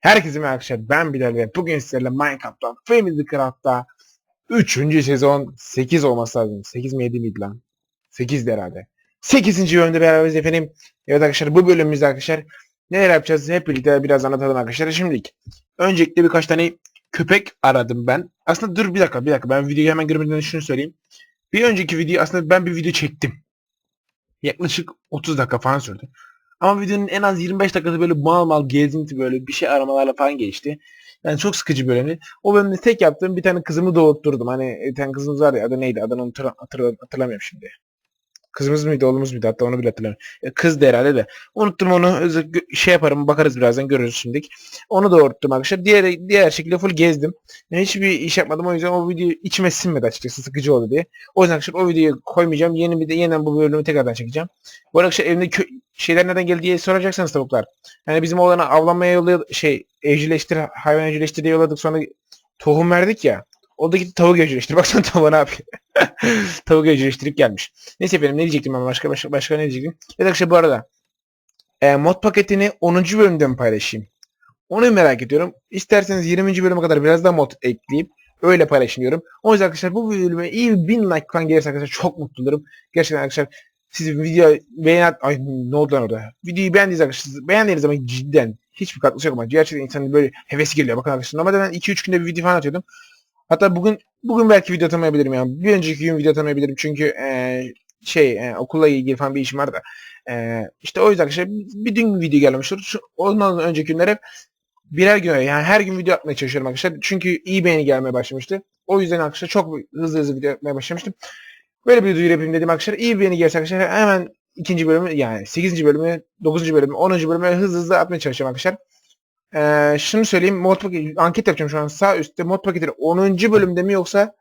Herkese merhaba arkadaşlar ben Bilal ve bugün sizlerle Minecraft'tan Family Craft'ta 3. sezon 8 olması lazım. 8 mi 7 miydi lan? 8 herhalde. 8. bölümde beraberiz efendim. Evet arkadaşlar bu bölümümüzde arkadaşlar neler yapacağız hep birlikte biraz anlatalım arkadaşlar. Şimdilik öncelikle birkaç tane köpek aradım ben. Aslında dur bir dakika bir dakika ben videoyu hemen girmeden şunu söyleyeyim. Bir önceki video aslında ben bir video çektim. Yaklaşık 30 dakika falan sürdü. Ama videonun en az 25 dakikası böyle mal mal gezinti böyle bir şey aramalarla falan geçti. Yani çok sıkıcı bölümdü. O bölümde tek yaptığım bir tane kızımı doğurtturdum. Hani bir tane kızımız var ya adı neydi? Adını hatırla, hatırla, hatırlamıyorum şimdi. Kızımız mıydı oğlumuz muydu hatta onu bile hatırlamıyorum. E, Kızdı herhalde de. Unuttum onu şey yaparım bakarız birazdan görürüz şimdilik. Onu doğurttum arkadaşlar. Diğer, diğer şekilde full gezdim. Yani hiçbir iş yapmadım o yüzden o video içime sinmedi açıkçası sıkıcı oldu diye. O yüzden arkadaşlar o videoyu koymayacağım. Yeni bir de yeniden bu bölümü tekrardan çekeceğim. Bu arkadaşlar evimde kö- şeyler nereden geldi diye soracaksanız tavuklar. Yani bizim oğlanı avlanmaya yolladık şey evcilleştir hayvan evcilleştir diye yolladık sonra tohum verdik ya. O da gitti tavuk evcilleştir. Baksana tavuğa ne yapıyor. tavuk evcilleştirip gelmiş. Neyse efendim ne diyecektim ben başka başka, başka ne diyecektim. Evet arkadaşlar bu arada e, mod paketini 10. bölümde mi paylaşayım? Onu merak ediyorum. İsterseniz 20. bölüme kadar biraz daha mod ekleyip öyle paylaşın diyorum. O yüzden arkadaşlar bu bölüme iyi bir 1000 like falan gelirse arkadaşlar çok mutlu olurum. Gerçekten arkadaşlar siz video beğen ay ne oldu lan orada? Videoyu beğendiğiniz arkadaşlar beğendiğiniz zaman cidden hiçbir katkısı yok ama gerçekten insanın böyle hevesi geliyor. Bakın arkadaşlar normalde ben 2-3 günde bir video falan atıyordum. Hatta bugün bugün belki video atamayabilirim yani. Bir önceki gün video atamayabilirim çünkü eee, şey eee, okulla ilgili falan bir işim var da. Eee, işte o yüzden arkadaşlar bir dün video gelmiştir. Şu, ondan önceki günler hep birer gün yani her gün video atmaya çalışıyorum arkadaşlar. Çünkü iyi beğeni gelmeye başlamıştı. O yüzden arkadaşlar çok hızlı hızlı video atmaya başlamıştım. Böyle bir duyuru yapayım dedim arkadaşlar. İyi bir beğeni gelirse arkadaşlar hemen ikinci bölümü yani 8. bölümü, 9. bölümü, 10. bölümü hızlı hızlı atmaya çalışacağım arkadaşlar. Ee, şunu söyleyeyim mod paket, anket yapacağım şu an sağ üstte mod paketini 10. bölümde mi yoksa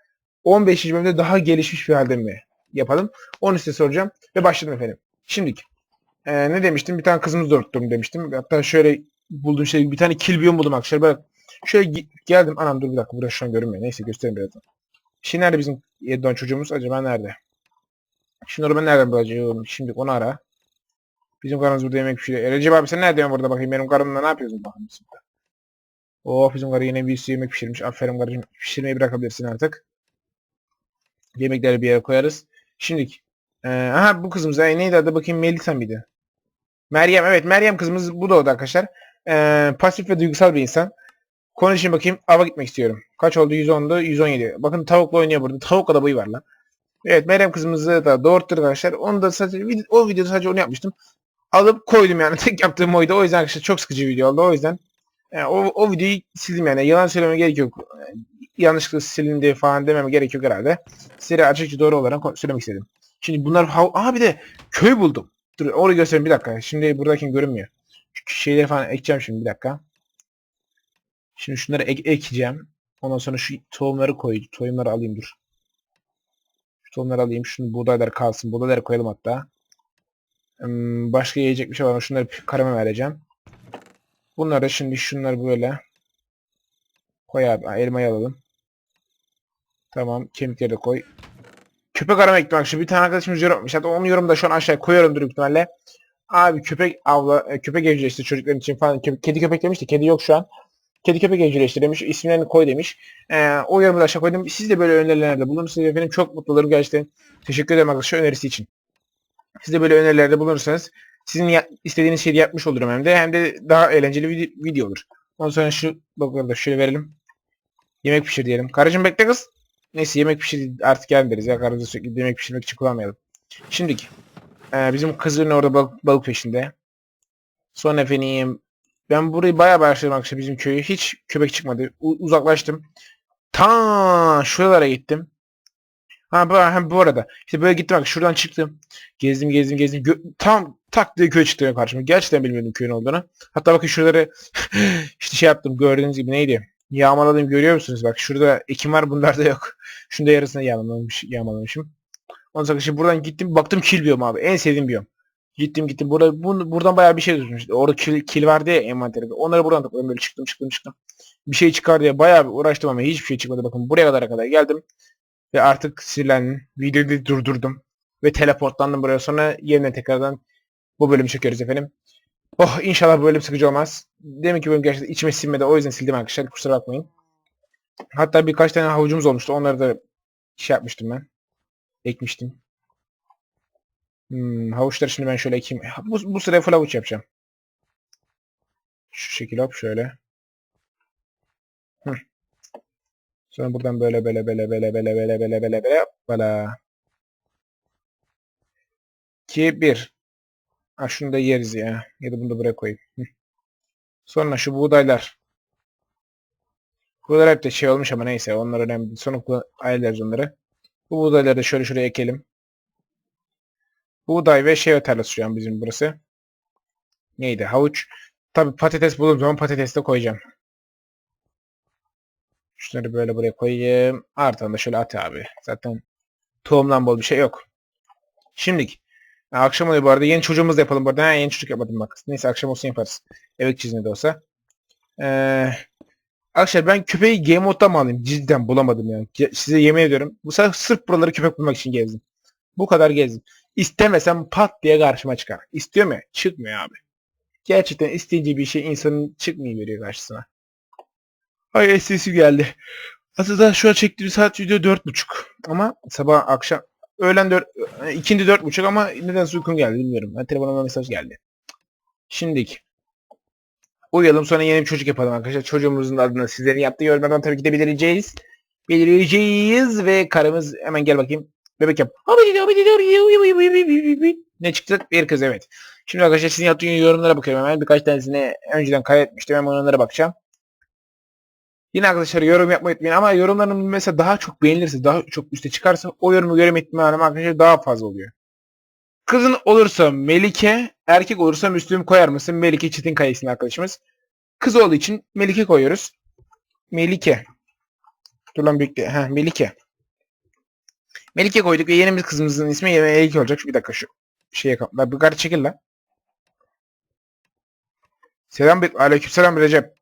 15. bölümde daha gelişmiş bir halde mi yapalım? Onu size soracağım ve başladım efendim. Şimdilik ee, ne demiştim? Bir tane kızımız doğurttum demiştim. Hatta şöyle bulduğum şey bir tane kill biyon buldum arkadaşlar. Böyle şöyle geldim. Anam dur bir dakika burası şu an görünmüyor. Neyse göstereyim birazdan. Şimdi nerede bizim 7 don çocuğumuz? Acaba nerede? Şunları ben nereden bulacağım? Şimdi onu ara. Bizim karımız burada yemek pişiriyor. E, Recep abi sen nerede yemek burada bakayım? Benim karımla ne yapıyorsun bakayım burada. Oh bizim karı yine bir sürü yemek pişirmiş. Aferin karıcığım. Pişirmeyi bırakabilirsin artık. Yemekleri bir yere koyarız. Şimdilik. Ee, aha bu kızımız. Ay, neydi adı bakayım Melisa mıydı? Meryem evet Meryem kızımız bu da o da arkadaşlar. Ee, pasif ve duygusal bir insan. Konuşayım bakayım. Ava gitmek istiyorum. Kaç oldu? 110'du. 117. Bakın tavukla oynuyor burada. Tavukla da boyu var lan. Evet Meryem kızımızı da doğurttuk arkadaşlar. Onu da sadece o videoda sadece onu yapmıştım. Alıp koydum yani. Tek yaptığım oydu. O yüzden arkadaşlar çok sıkıcı video oldu. O yüzden yani o, o videoyu sildim yani. Yalan söylememe gerek yok. Yani yanlışlıkla silindi falan dememe gerek yok herhalde. Size açıkça doğru olarak söylemek istedim. Şimdi bunlar. Aha bir de köy buldum. Dur orayı göstereyim bir dakika. Şimdi buradaki görünmüyor. Şeyleri falan ekeceğim şimdi bir dakika. Şimdi şunları ek- ekeceğim. Ondan sonra şu tohumları koy. Tohumları alayım dur. Şu tohumları alayım. Şunu buğdaylar kalsın. Buğdayları koyalım hatta. Hmm, başka yiyecek bir şey var mı? Şunları karama vereceğim. Bunları şimdi şunları böyle. Koy abi. Elmayı alalım. Tamam. Kemikleri de koy. Köpek arama ekmek. Şimdi bir tane arkadaşımız yorum yapmış. Hatta onun yorumunu da şu an aşağıya koyuyorum büyük ihtimalle. Abi köpek avla, e, köpek evcilleştir çocukların için falan. Kedi köpek demiş de kedi yok şu an. Kedi köpek evcilleştir demiş. İsimlerini koy demiş. Ee, o yorumu da aşağı koydum. Siz de böyle önerilerde bulunursanız efendim çok mutlu olurum gerçekten. Teşekkür ederim arkadaşlar önerisi için. Siz de böyle önerilerde bulunursanız sizin ya- istediğiniz şeyi yapmış olurum hem de hem de daha eğlenceli bir video olur. Ondan sonra şu bakalım da şöyle verelim. Yemek pişir diyelim. Karıcığım bekle kız. Neyse yemek pişir artık gel deriz ya. Karımızı sürekli yemek pişirmek için kullanmayalım. Şimdiki. Ee, bizim kızın orada balık, balık peşinde. Sonra efendim ben burayı bayağı başladım arkadaşlar bizim köyü. Hiç köpek çıkmadı. U- uzaklaştım. Ta şuralara gittim. Ha bu, ha, bu arada işte böyle gittim bak şuradan çıktım. Gezdim gezdim gezdim. Gö- tam tak diye köy çıktı karşıma. Gerçekten bilmiyordum köyün olduğunu. Hatta bakın şuraları işte şey yaptım gördüğünüz gibi neydi? Yağmaladım görüyor musunuz? Bak şurada ekim var bunlarda yok. Şunda yarısını yağmalamış, yağmalamışım. Ondan sonra şimdi buradan gittim baktım kil biyom abi. En sevdiğim biyom. Gittim gittim. Burada, bu, buradan bayağı bir şey tutmuş. Orada kil, kil vardı ya envanterinde. Onları buradan topladım böyle çıktım çıktım çıktım. Bir şey çıkar diye bayağı bir uğraştım ama hiçbir şey çıkmadı. Bakın buraya kadar kadar geldim. Ve artık sinirlendim. Videoyu durdurdum. Ve teleportlandım buraya. Sonra yeniden tekrardan bu bölümü çekiyoruz efendim. Oh inşallah böyle bir sıkıcı olmaz. Demek ki benim gerçekten içime sinmedi. O yüzden sildim arkadaşlar. Kusura bakmayın. Hatta birkaç tane havucumuz olmuştu. Onları da şey yapmıştım ben. Ekmiştim. Hmm, havuçları şimdi ben şöyle ekeyim. Bu, bu sıraya full havuç yapacağım. Şu şekil hop şöyle. Hı. Sonra buradan böyle böyle böyle böyle böyle böyle böyle böyle böyle böyle. 2 1. Ha şunu da yeriz ya. Ya da bunu da buraya koyayım. Hı. Sonra şu buğdaylar. Buğdaylar hep de şey olmuş ama neyse onlar önemli. değil. Sonra ayarlarız onları. Bu buğdayları da şöyle şuraya ekelim. Buğday ve şey tarlası şu an bizim burası. Neydi? Havuç. Tabi patates bulduğum zaman patates de koyacağım. Şunları böyle buraya koyayım. Artan da şöyle at abi. Zaten tohumdan bol bir şey yok. Şimdilik. Akşam oluyor bu arada. Yeni çocuğumuz da yapalım bu arada. Ha, yeni çocuk yapmadım bak. Neyse akşam olsun yaparız. Evet çizimde de olsa. Ee, arkadaşlar ben köpeği game modda mı alayım? Cidden bulamadım yani. Size yemin ediyorum. Bu sefer sırf buraları köpek bulmak için gezdim. Bu kadar gezdim. İstemesem pat diye karşıma çıkar. İstiyor mu? Çıkmıyor abi. Gerçekten isteyince bir şey insanın çıkmıyor veriyor karşısına. Ay sesi geldi. Aslında şu an çektiğim saat video dört buçuk. Ama sabah akşam öğlen dört, ikindi dört buçuk ama nedense uykum geldi bilmiyorum. Ben telefonuma mesaj geldi. Şimdilik. Uyuyalım sonra yeni bir çocuk yapalım arkadaşlar. Çocuğumuzun adını sizlerin yaptığı yorumlardan tabii ki de belirleyeceğiz. Belirleyeceğiz ve karımız hemen gel bakayım. Bebek yap. Ne çıktı? Bir kız evet. Şimdi arkadaşlar sizin yaptığınız yorumlara bakıyorum hemen. Birkaç tanesini önceden kaydetmiştim. Hemen onlara bakacağım. Yine arkadaşlar yorum yapmayı unutmayın ama yorumların mesela daha çok beğenilirse, daha çok üste çıkarsa o yorumu görme ihtimalim arkadaşlar daha fazla oluyor. Kızın olursa Melike, erkek olursa Müslüm koyar mısın? Melike Çetin Kayısın arkadaşımız. Kız olduğu için Melike koyuyoruz. Melike. Dur lan bekle. Ha, Melike. Melike koyduk ve yeni bir kızımızın ismi Melike olacak. Şu bir dakika şu şeye kap. Ben bir karı çekil lan. Selam be Aleyküm selam Recep.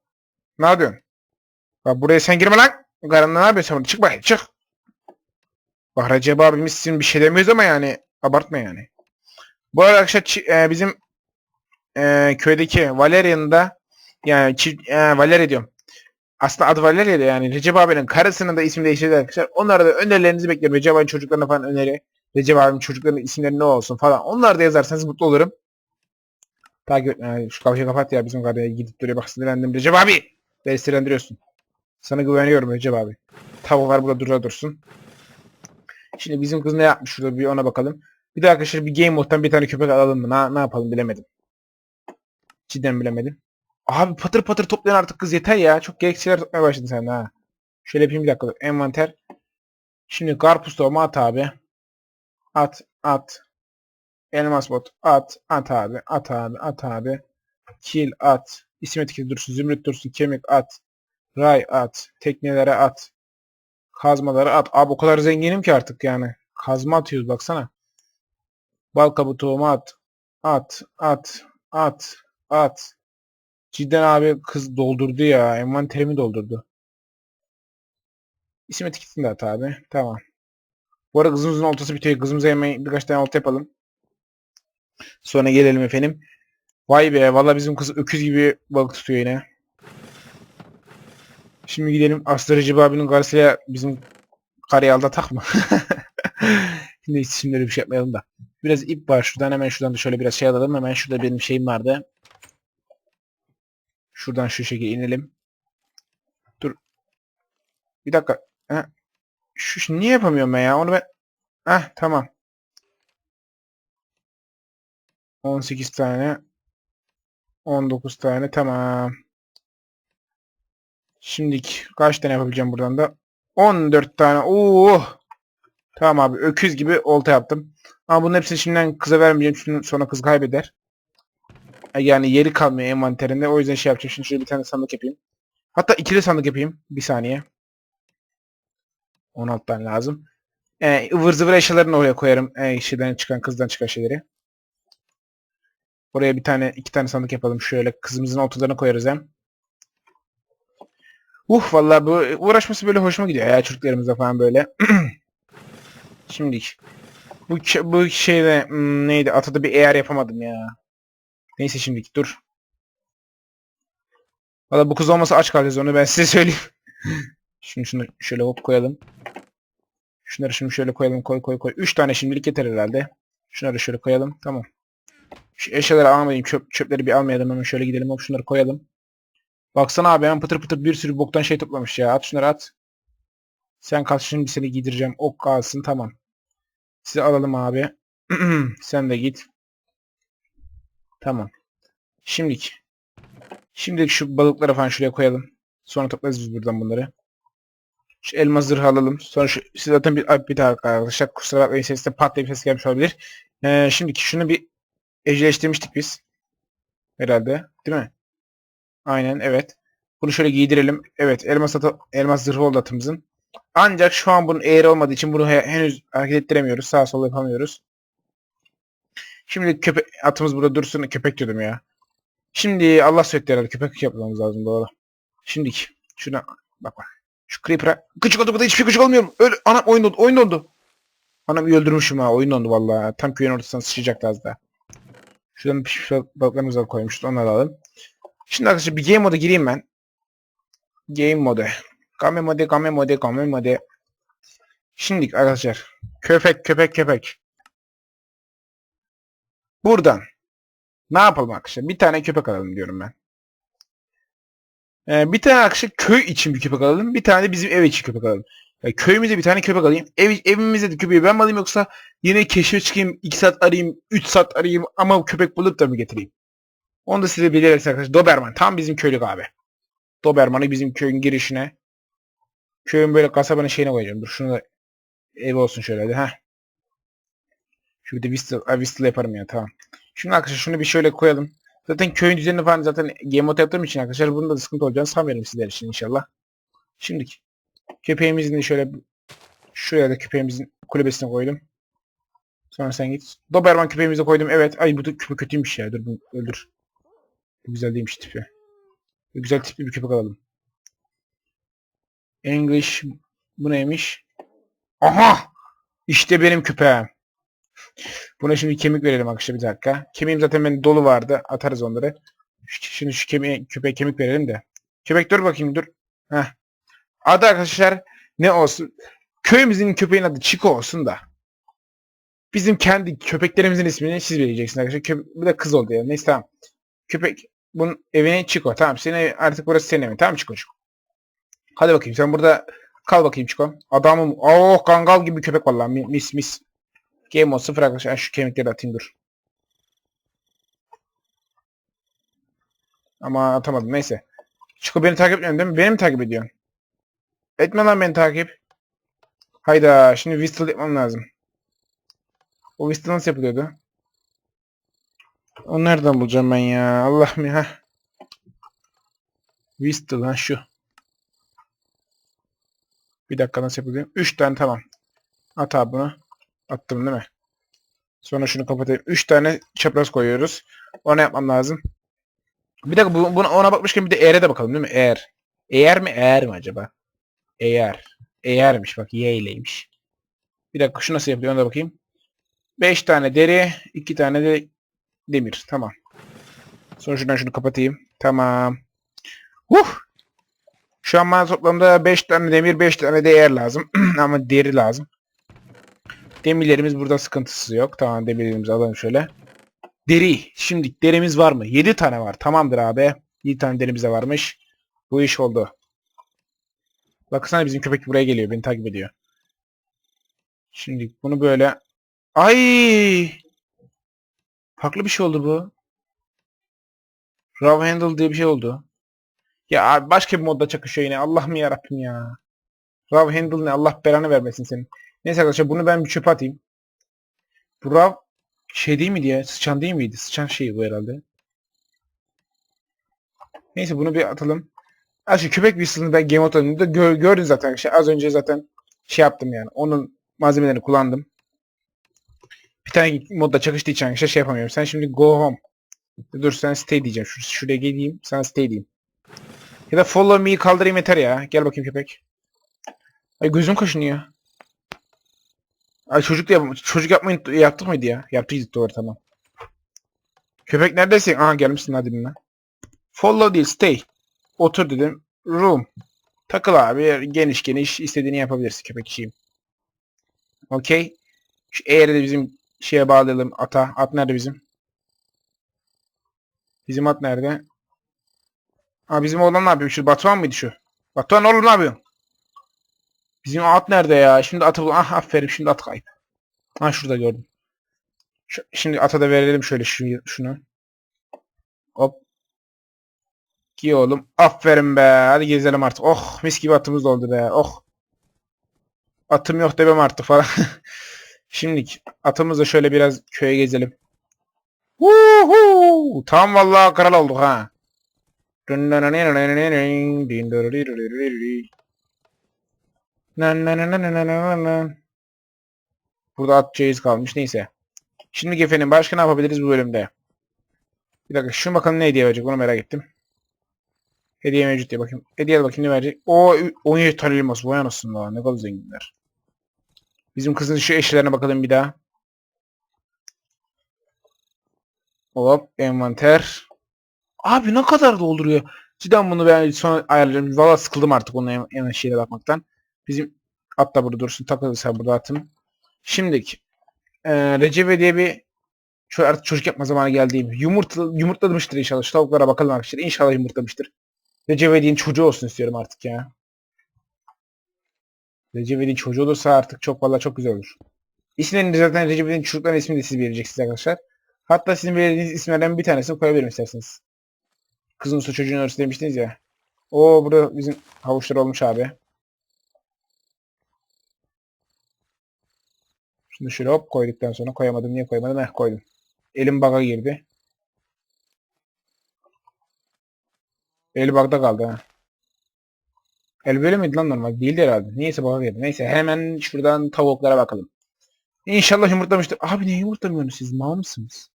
Ne yapıyorsun? Bak buraya sen girme lan. Karınla ne yapıyorsun? Çık bakayım çık. Bak Recep abimiz sizin bir şey demiyoruz ama yani abartma yani. Bu arada e, bizim e, köydeki Valerian'ın da yani e, Valeria diyorum. Aslında adı Valeria yani Recep abinin karısının da ismi değiştirdi arkadaşlar. Onlara da önerilerinizi bekliyorum. Recep abinin çocuklarına falan öneri. Recep abinin çocuklarının isimleri ne olsun falan. Onları da yazarsanız mutlu olurum. Takip et. Yani şu kafayı kapat ya bizim karıya gidip duruyor. Bak sinirlendim. Recep abi! Beni sinirlendiriyorsun. Sana güveniyorum Recep abi. Tavuklar burada durda dursun. Şimdi bizim kız ne yapmış şurada bir ona bakalım. Bir de arkadaşlar bir game moddan bir tane köpek alalım mı? Ne, ne yapalım bilemedim. Cidden bilemedim. Abi patır patır toplayan artık kız yeter ya. Çok gereksiz şeyler toplamaya başladın sen ha. Şöyle yapayım bir dakika. Envanter. Şimdi karpuz tohumu at abi. At, at. Elmas bot. At, at abi. At abi, at abi. Kil at. İsmet kil dursun. Zümrüt dursun. Kemik at. Ray at. Teknelere at. Kazmaları at. Abi o kadar zenginim ki artık yani. Kazma atıyoruz baksana. Bal kabuğu tohumu at. At, at, at, at. Cidden abi kız doldurdu ya. Envanterimi doldurdu. İsim etiketini de at abi. Tamam. Bu arada kızımızın oltası bitiyor. Kızımıza hemen birkaç tane olta yapalım. Sonra gelelim efendim. Vay be valla bizim kız öküz gibi balık tutuyor yine. Şimdi gidelim Aslı Recep abinin karşısıyla bizim karıyı aldatak mı? Şimdi hiç öyle bir şey yapmayalım da. Biraz ip var şuradan hemen şuradan da şöyle biraz şey alalım. Hemen şurada benim şeyim vardı. Şuradan şu şekilde inelim. Dur. Bir dakika. Ha. Şu, niye yapamıyorum ben ya? Onu ben... Heh tamam. 18 tane. 19 tane tamam. Şimdilik kaç tane yapabileceğim buradan da? 14 tane. Oo. Tamam abi öküz gibi olta yaptım. Ama bunun hepsini şimdiden kıza vermeyeceğim çünkü sonra kız kaybeder. E, Yani yeri kalmıyor envanterinde. O yüzden şey yapacağım. Şimdi şöyle bir tane sandık yapayım. Hatta ikili sandık yapayım. Bir saniye. 16 tane lazım. E, ıvır zıvır eşyalarını oraya koyarım. E, şeyden çıkan kızdan çıkan şeyleri. Oraya bir tane iki tane sandık yapalım. Şöyle kızımızın ortalarına koyarız hem. Uh vallahi bu uğraşması böyle hoşuma gidiyor ya çocuklarımızla falan böyle. Şimdi bu bu şeyde hmm, neydi atada bir eğer yapamadım ya. Neyse şimdilik dur. Valla bu kız olmasa aç kalacağız onu ben size söyleyeyim. şunu şunu şöyle hop koyalım. Şunları şimdi şöyle koyalım koy koy koy. 3 tane şimdilik yeter herhalde. Şunları şöyle koyalım. Tamam. Şu eşyaları almayayım. Çöp, çöpleri bir almayalım. Hemen şöyle gidelim. Hop şunları koyalım. Baksana abi hemen pıtır pıtır bir sürü boktan şey toplamış ya. At şunları at. Sen kalk şimdi seni giydireceğim. Ok kalsın tamam. Sizi alalım abi. Sen de git. Tamam. Şimdilik. Şimdilik şu balıkları falan şuraya koyalım. Sonra toplarız biz buradan bunları. Şu elma zırhı alalım. Sonra şu siz zaten bir, bir daha arkadaşlar kusura bakmayın sesinde patlayıp ses gelmiş olabilir. Ee, şimdiki şunu bir evcilleştirmiştik biz. Herhalde. Değil mi? Aynen evet. Bunu şöyle giydirelim. Evet elmas, atı, elmas zırhı oldu atımızın. Ancak şu an bunun eğri olmadığı için bunu he- henüz hareket ettiremiyoruz. Sağa sola yapamıyoruz. Şimdi köpek atımız burada dursun. Köpek diyordum ya. Şimdi Allah söyledi herhalde. Köpek yapmamız lazım doğru. Şimdiki. Şuna bak bak. Şu Creeper'a gıcık oldu. Bu da hiçbir şey gıcık olmuyorum. Öyle anam oyun dondu. Oyun dondu. Anam öldürmüşüm ha. Oyun dondu vallahi. Tam köyün ortasından sıçrayacaktı az daha. Şuradan pişmiş balıklarımızı da koymuştuk. Onları alalım. Şimdi arkadaşlar bir game moda gireyim ben. Game moda. Game mode, game mode, game mode. Şimdi arkadaşlar. Köpek, köpek, köpek. Buradan. Ne yapalım arkadaşlar? Bir tane köpek alalım diyorum ben. Ee, bir tane arkadaşlar köy için bir köpek alalım. Bir tane de bizim ev için köpek alalım. Yani köyümüze bir tane köpek alayım. Ev, evimize de köpeği ben mi alayım yoksa yine keşfe çıkayım 2 saat arayayım 3 saat arayayım ama köpek bulup da mı getireyim? Onu da size belirleriz arkadaşlar. Doberman. Tam bizim köylük abi. Doberman'ı bizim köyün girişine. Köyün böyle kasabanın şeyine koyacağım. Dur şunu da ev olsun şöyle hadi. Heh. Şu bir de Whistle, Whistle yaparım ya tamam. Şimdi arkadaşlar şunu bir şöyle koyalım. Zaten köyün düzenini falan zaten game mode yaptığım için arkadaşlar bunun da sıkıntı olacağını sanmıyorum sizler için inşallah. Şimdiki. Köpeğimizin şöyle şuraya da köpeğimizin kulübesine koydum. Sonra sen git. Doberman köpeğimizi koydum. Evet. Ay bu da köpek kötüymüş ya. Dur bunu öldür. Bu güzel değilmiş tipi. Bu güzel tipli bir köpek alalım. English bu neymiş? Aha! İşte benim köpeğim. Buna şimdi kemik verelim arkadaşlar bir dakika. Kemiğim zaten benim dolu vardı. Atarız onları. Şimdi şu kemiğe, köpeğe kemik verelim de. Köpek dur bakayım dur. Heh. Adı arkadaşlar ne olsun? Köyümüzün köpeğin adı Chico olsun da. Bizim kendi köpeklerimizin ismini siz vereceksiniz arkadaşlar. Köpe bu da kız oldu ya. Neyse tamam. Köpek bunun evine Chico. Tamam senin artık burası senin evin. Tamam Chico'cuk. Hadi bakayım sen burada kal bakayım Chico. Adamım. Oh kangal gibi köpek vallahi Mi- mis mis. Game mode 0 arkadaşlar. Şu kemikleri atayım dur. Ama atamadım neyse. Chico beni takip etmiyorsun değil mi? Beni mi takip ediyorsun? Etme lan beni takip. Hayda şimdi whistle yapmam lazım. O whistle nasıl yapılıyordu? Onu nereden bulacağım ben ya? Allah'ım ya. Whistle lan şu. Bir dakika nasıl yapılıyor? 3 tane tamam. At abi bunu. Attım değil mi? Sonra şunu kapatayım. 3 tane çapraz koyuyoruz. Ona yapmam lazım. Bir dakika bu, buna, ona bakmışken bir de eğer'e de bakalım değil mi? Eğer. Eğer mi eğer mi acaba? Eğer. Eğermiş bak y ileymiş. Bir dakika şu nasıl yapılıyor ona da bakayım. 5 tane deri, 2 tane de demir. Tamam. Sonra şuradan şunu kapatayım. Tamam. Huh! Şu an bana toplamda 5 tane demir, 5 tane de eğer lazım. Ama deri lazım. Demirlerimiz burada sıkıntısı yok. Tamam demirlerimizi alalım şöyle. Deri. Şimdi derimiz var mı? 7 tane var. Tamamdır abi. 7 tane derimiz de varmış. Bu iş oldu. Baksana bizim köpek buraya geliyor. Beni takip ediyor. Şimdi bunu böyle... Ay! Farklı bir şey oldu bu. Raw Handle diye bir şey oldu. Ya abi başka bir modda çakışıyor yine. Allah'ım yarabbim ya. Raw Handle ne? Allah belanı vermesin senin. Neyse arkadaşlar bunu ben bir çöpe atayım. Bu Raw şey değil miydi ya? Sıçan değil miydi? Sıçan şeyi bu herhalde. Neyse bunu bir atalım. Şu köpek whistle'ını ben Game of Thrones'da gör, gördün zaten. arkadaşlar. az önce zaten şey yaptım yani. Onun malzemelerini kullandım. Bir tane modda çakıştığı için arkadaşlar şey yapamıyorum. Sen şimdi go home. Dur sen stay diyeceğim. Şur şuraya geleyim. Sen stay diyeyim. Ya da follow me'yi kaldırayım yeter ya. Gel bakayım köpek. Ay gözüm kaşınıyor. Ay çocuk da yap çocuk yapmayı yaptık mıydı ya? Yaptıydık doğru tamam. Köpek neredesin? Aha gelmişsin hadi dinle. Follow değil stay. Otur dedim. Room. Takıl abi. Geniş geniş istediğini yapabilirsin köpek işiyim. Okey. Şu eğri de bizim şeye bağlayalım ata. At nerede bizim? Bizim at nerede? Ha bizim oğlan ne yapıyor? Şu Batuhan mıydı şu? Batuhan oğlum ne yapıyorsun? Bizim at nerede ya? Şimdi atı bul. Ah aferin şimdi at kayıp. Ha şurada gördüm. Şu- şimdi ata da verelim şöyle şu, şunu. Hop. Giy oğlum. Aferin be. Hadi gezelim artık. Oh mis gibi atımız da oldu be. Oh. Atım yok demem artık falan. Şimdilik atımızla şöyle biraz köye gezelim. Woohoo! Tam vallahi kral olduk ha. Burada at çeyiz kalmış. Neyse. Şimdi efendim başka ne yapabiliriz bu bölümde? Bir dakika şu bakalım ne hediye verecek onu merak ettim. Hediye mevcut diye bakayım. Hediye bakayım ne verecek. O 17 tane elmas. Vay anasını lan. Ne kadar zenginler. Bizim kızın şu eşyalarına bakalım bir daha. Hop envanter. Abi ne kadar dolduruyor. Cidden bunu ben sonra ayarlarım. Valla sıkıldım artık onun en, en şeyine bakmaktan. Bizim at da burada dursun. Takılırsa burada atım. Şimdilik. Ee, Recep diye bir şu artık çocuk yapma zamanı geldiğim. Yumurta, yumurtlamıştır inşallah. Şu tavuklara arkadaşlar. İnşallah yumurtlamıştır. Recep İvedik'in çocuğu olsun istiyorum artık ya. Recep İvedik'in çocuğu olursa artık çok valla çok güzel olur. İsimlerini zaten Recep İvedik'in çocukların ismini de siz vereceksiniz arkadaşlar. Hatta sizin belirlediğiniz isimlerden bir tanesini koyabilirim isterseniz. Kızın su çocuğun arası demiştiniz ya. O burada bizim havuçlar olmuş abi. Şimdi şöyle hop koyduktan sonra koyamadım. Niye koyamadım? Heh koydum. Elim baga girdi. El bagda kaldı ha. El böyle miydi lan normal? Değildi herhalde. Neyse baga girdi. Neyse hemen şuradan tavuklara bakalım. İnşallah yumurtlamıştır. Abi niye yumurtlamıyorsunuz siz? Mal mısınız?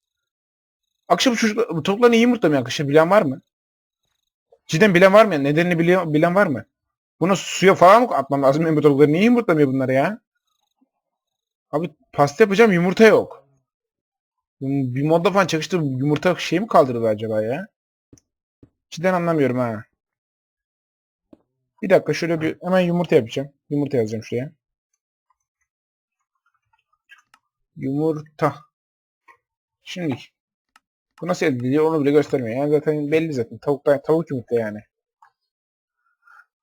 Akşam çocuklar, bu tavuklar niye yumurtlamıyor arkadaşlar? Bilen var mı? Cidden bilen var mı? Yani nedenini bilen, bilen var mı? Bunu suya falan mı atmam lazım bu tavukları? Niye yumurtlamıyor bunlar ya? Abi pasta yapacağım yumurta yok. Bir modda falan çalıştım yumurta şey mi kaldırdı acaba ya? Cidden anlamıyorum ha. Bir dakika şöyle bir hemen yumurta yapacağım. Yumurta yazacağım şuraya. Yumurta. Şimdi bu nasıl ediliyor onu bile göstermiyor. Yani zaten belli zaten. Tavuk, tavuk yumurta yani.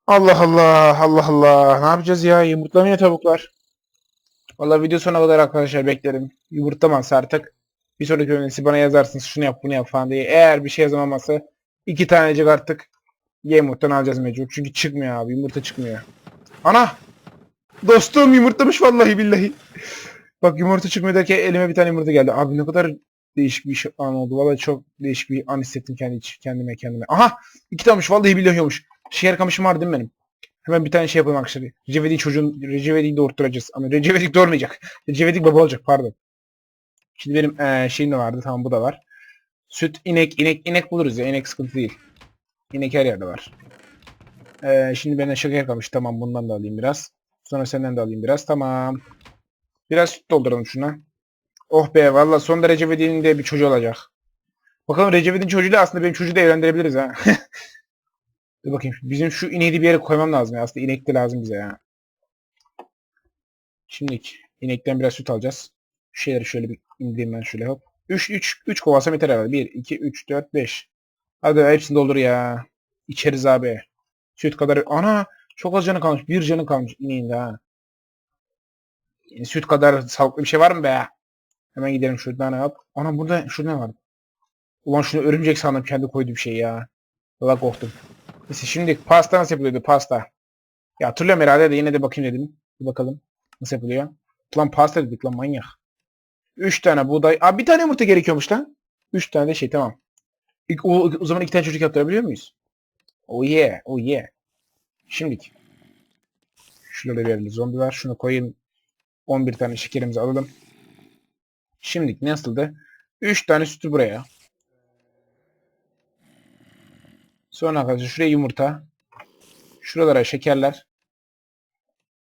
Allah Allah Allah Allah. Ne yapacağız ya? Yumurtlamıyor tavuklar. Vallahi video sonuna kadar arkadaşlar beklerim. Yumurtlamazsa artık bir sonraki siz bana yazarsınız şunu yap bunu yap falan diye. Eğer bir şey yazamazsa iki tanecik artık yumurtadan alacağız mecbur. Çünkü çıkmıyor abi. Yumurta çıkmıyor. Ana! Dostum yumurtlamış vallahi billahi. Bak yumurta çıkmıyor derken elime bir tane yumurta geldi. Abi ne kadar değişik bir şey an oldu. Vallahi çok değişik bir an hissettim kendi kendime kendime. Aha! iki tanemiş vallahi billahi olmuş. Şeker kamışım var değil mi benim? Hemen bir tane şey yapalım arkadaşlar. Recep çocuğun Recep İvedik'i doğurtturacağız. Ama Recep İvedik doğurmayacak. Recep baba olacak pardon. Şimdi benim eee şeyim de vardı. Tamam bu da var. Süt, inek, inek, inek buluruz ya. İnek sıkıntı değil. İnek her yerde var. Eee şimdi benden şeker kalmış. Tamam bundan da alayım biraz. Sonra senden de alayım biraz. Tamam. Biraz süt dolduralım şuna. Oh be valla son Recep İvedik'in de bir çocuğu olacak. Bakalım Recep İvedik'in çocuğuyla aslında benim çocuğu da evlendirebiliriz ha. Dur bakayım. Bizim şu ineği bir yere koymam lazım ya. Aslında inek de lazım bize ya. Şimdi inekten biraz süt alacağız. Şu şeyleri şöyle bir indireyim ben şöyle hop. 3 3 3 kovasam yeter herhalde. 1 2 3 4 5. Hadi hepsini doldur ya. İçeriz abi. Süt kadar. Ana çok az canı kalmış. Bir canı kalmış ineğin de ha. Yani süt kadar sağlıklı bir şey var mı be? Hemen gidelim şuradan hop. Ana burada şurada ne var? Ulan şunu örümcek sandım kendi koyduğu bir şey ya. Valla korktum. Neyse şimdi pasta nasıl yapılıyordu pasta? Ya hatırlıyorum herhalde de yine de bakayım dedim. Bir bakalım nasıl yapılıyor. Lan pasta dedik lan manyak. 3 tane buğday. Aa bir tane yumurta gerekiyormuş lan. 3 tane de şey tamam. İlk, o, o zaman iki tane çocuk yaptırabiliyor muyuz? Oh yeah, oh yeah. Şimdilik. Şurada verelim zombi var. Şunu koyayım. 11 tane şekerimizi alalım. Şimdilik nasıldı? 3 tane sütü buraya. Sonra arkadaşlar şuraya yumurta. Şuralara şekerler.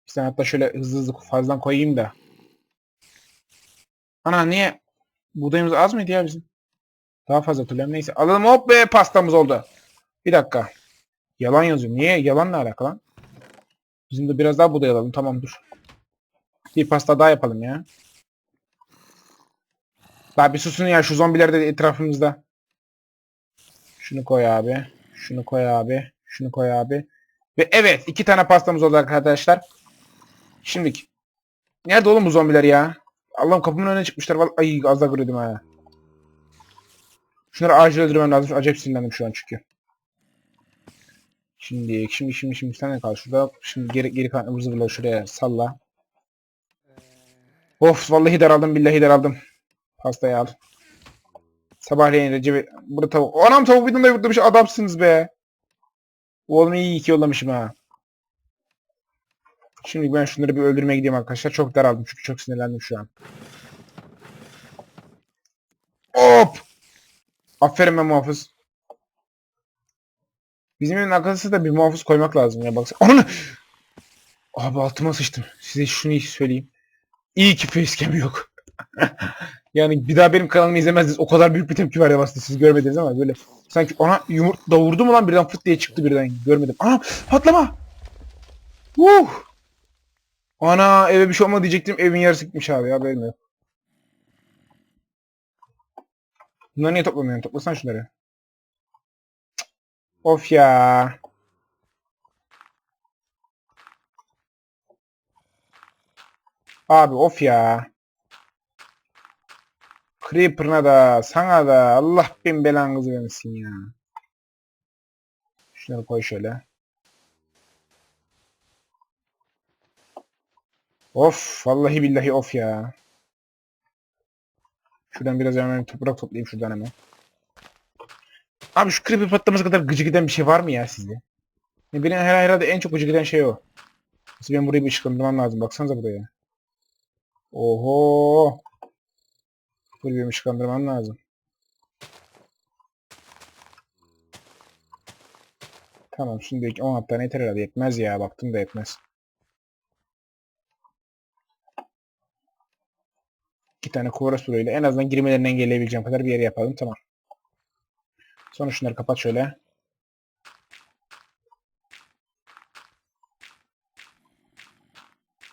Bir tane hatta şöyle hızlı hızlı fazladan koyayım da. Ana niye? Buğdayımız az mıydı ya bizim? Daha fazla hatırlıyorum. Neyse alalım hop be pastamız oldu. Bir dakika. Yalan yazıyor. Niye? Yalan ne alaka lan? Bizim de biraz daha buğday alalım. Tamam dur. Bir pasta daha yapalım ya. Daha bir susun ya şu zombiler de etrafımızda. Şunu koy abi. Şunu koy abi. Şunu koy abi. Ve evet iki tane pastamız oldu arkadaşlar. Şimdiki. Nerede oğlum bu zombiler ya? Allah'ım kapımın önüne çıkmışlar. Ay az da kırıyordum ha. Şunları acil öldürmem lazım. Acayip sinirlendim şu an çünkü. Şimdi şimdi şimdi şimdi sen kal şurada. Şimdi geri geri kalan ıvır zıvırları şuraya salla. Of vallahi daraldım billahi daraldım. Pastayı al. Sabahleyin Recep burada tavuk. Anam tavuk videomda yurtlamış adamsınız be. Oğlum iyi ki yollamışım ha. Şimdi ben şunları bir öldürmeye gidiyorum arkadaşlar. Çok daraldım çünkü çok sinirlendim şu an. Hop! Aferin be muhafız. Bizim evin arkasında da bir muhafız koymak lazım ya baksana. Ananı! Abi altıma sıçtım. Size şunu söyleyeyim. İyi ki facecam yok. Yani bir daha benim kanalımı izlemezdiniz. O kadar büyük bir tepki ya aslında siz görmediniz ama böyle sanki ona yumurt da vurdu mu lan birden fıt diye çıktı birden görmedim. Ana patlama. Uh. Ana eve bir şey olmadı diyecektim evin yarısı gitmiş abi ya benim yok. Bunları niye toplamıyorsun? Toplasan şunları. Of ya. Abi of ya. Creeper'ına da sana da Allah bin belanızı vermesin ya. Şunları koy şöyle. Of vallahi billahi of ya. Şuradan biraz hemen toprak toplayayım şuradan hemen. Abi şu creeper patlaması kadar gıcık eden bir şey var mı ya sizde? Benim her herhalde en çok gıcık eden şey o. Nasıl ben burayı bir ışıklandırmam lazım. Baksanıza buraya. Oho. Burayı bir ışıklandırmam lazım. Tamam şimdi 10 tane yeter herhalde. Yetmez ya. Baktım da yetmez. İki tane kuvara suruyla en azından girmelerini engelleyebileceğim kadar bir yer yapalım. Tamam. Sonra şunları kapat şöyle.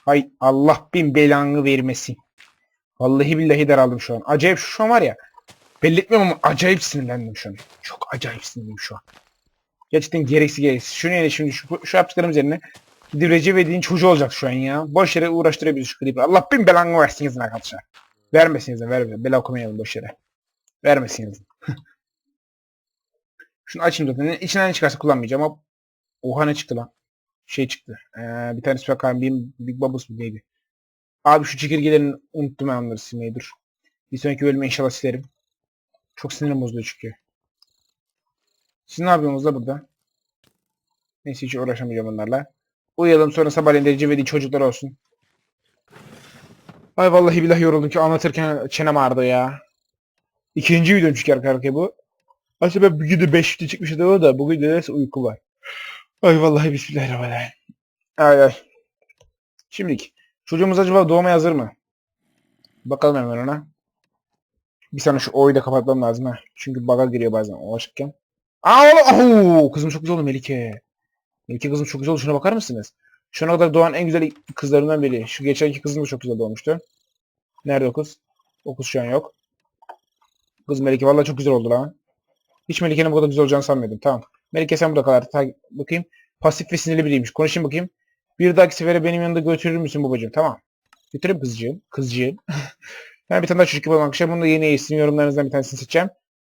Hay Allah bin belanı vermesin. Vallahi billahi daraldım şu an. Acayip şu an var ya. Belli etmiyorum ama acayip sinirlendim şu an. Çok acayip sinirlendim şu an. Gerçekten gereksiz gereksiz. Şunu yani şimdi şu, şu yaptıklarımız yerine gidip Recep İvedik'in çocuğu olacak şu an ya. Boş yere uğraştırıyor şu klibi. Allah bin belanı versin izin arkadaşlar. Vermesin izin vermesin. Bela okumayalım boş yere. Vermesin izin. Şunu açayım zaten. İçinden ne çıkarsa kullanmayacağım ama Oha ne çıktı lan? Şey çıktı. Ee, bir tane kahraman Big Bubbles mı neydi? Abi şu çekirgelerin unuttum ben onları silmeyi dur. Bir sonraki bölüme inşallah silerim. Çok sinirim bozuluyor çünkü. Siz ne yapıyorsunuz da burada? Neyse hiç uğraşamayacağım onlarla. Uyuyalım sonra sabahleyin de cebedi çocuklar olsun. Ay vallahi billahi yoruldum ki anlatırken çenem ağrıdı ya. İkinci videom çünkü arka arkaya bu. Aslında ben bugün de 5 video çıkmış da o da bugün de neyse uyku var. Ay vallahi bismillahirrahmanirrahim. Ay ay. Şimdilik. Çocuğumuz acaba doğmaya hazır mı? Bakalım hemen ona. Bir saniye şu oyu da kapatmam lazım ha. Çünkü bug'a giriyor bazen o açıkken. Aa oğlum. Oo, kızım çok güzel oldu Melike. Melike kızım çok güzel oldu. Şuna bakar mısınız? Şuna kadar doğan en güzel kızlarından biri. Şu geçenki kızım da çok güzel doğmuştu. Nerede o kız? O kız şu an yok. Kız Melike vallahi çok güzel oldu lan. Hiç Melike'nin bu kadar güzel olacağını sanmıyordum. Tamam. Melike sen burada kal. artık. Bakayım. Pasif ve sinirli biriymiş. Konuşayım bakayım. Bir dahaki sefere benim yanında götürür müsün babacığım? Tamam. Götüreyim kızcığım. Kızcığım. ben bir tane daha çocuk yapalım arkadaşlar. Bunu da yeni eğitim yorumlarınızdan bir tanesini seçeceğim.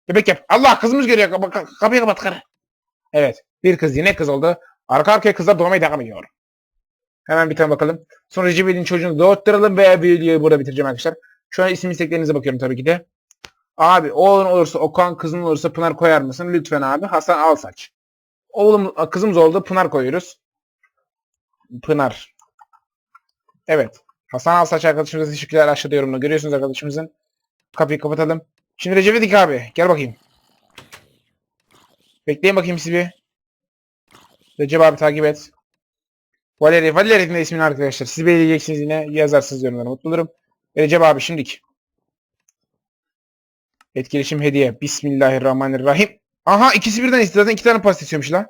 Bebek yap. Allah kızımız geliyor. Kap- kap- kapıyı kapat karı. Evet. Bir kız yine kız oldu. Arka arkaya kızlar doğmaya devam ediyor. Hemen bir tane bakalım. Sonra Recep İvedik'in çocuğunu doğurtturalım ve videoyu burada bitireceğim arkadaşlar. Şu an isim isteklerinize bakıyorum tabii ki de. Abi oğlun olursa Okan, kızın olursa Pınar koyar mısın? Lütfen abi. Hasan Alsaç. Oğlum, kızımız oldu. Pınar koyuyoruz. Pınar. Evet. Hasan Alsaç arkadaşımıza teşekkürler. Aşağıda yorumda görüyorsunuz arkadaşımızın. Kapıyı kapatalım. Şimdi Recep İvedik abi. Gel bakayım. Bekleyin bakayım sizi bir. Recep abi takip et. Valeri. Valeri'nin de ismini arkadaşlar. Siz belirleyeceksiniz yine. Yazarsınız yorumlara. Mutlu olurum. Recep abi şimdiki. Etkileşim hediye. Bismillahirrahmanirrahim. Aha ikisi birden istedi. Zaten iki tane pasta istiyormuş lan.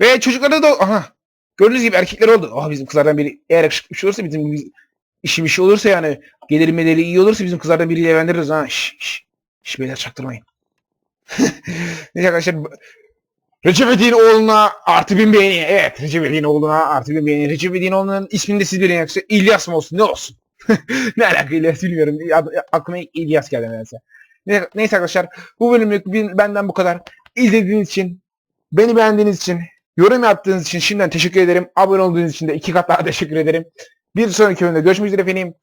Ve çocuklarda da aha. Gördüğünüz gibi erkekler oldu. Ah bizim kızlardan biri eğer yakışıklı şey olursa bizim işi olursa yani gelir medeli iyi olursa bizim kızlardan biriyle evlendiririz ha. Şş şş. Şş beyler çaktırmayın. Neyse arkadaşlar. Recep İvedik'in oğluna artı bin beğeni. Evet Recep İvedik'in oğluna artı bin beğeni. Recep İvedik'in oğlunun ismini de siz bilin yoksa İlyas mı olsun ne olsun. ne alaka İlyas bilmiyorum. Aklıma İlyas geldi nedense. Ne- Neyse arkadaşlar bu bölümlük benden bu kadar. İzlediğiniz için, beni beğendiğiniz için, yorum yaptığınız için şimdiden teşekkür ederim. Abone olduğunuz için de iki kat daha teşekkür ederim. Bir sonraki bölümde görüşmek üzere efendim.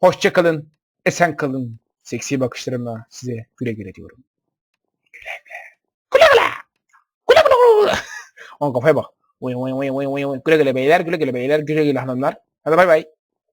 Hoşça kalın, esen kalın. Seksi bakışlarımla size güle güle diyorum. Güle güle. Güle güle. Güle güle. On kafaya bak. Güle güle beyler, güle güle beyler, güle güle hanımlar. Hadi bay bay.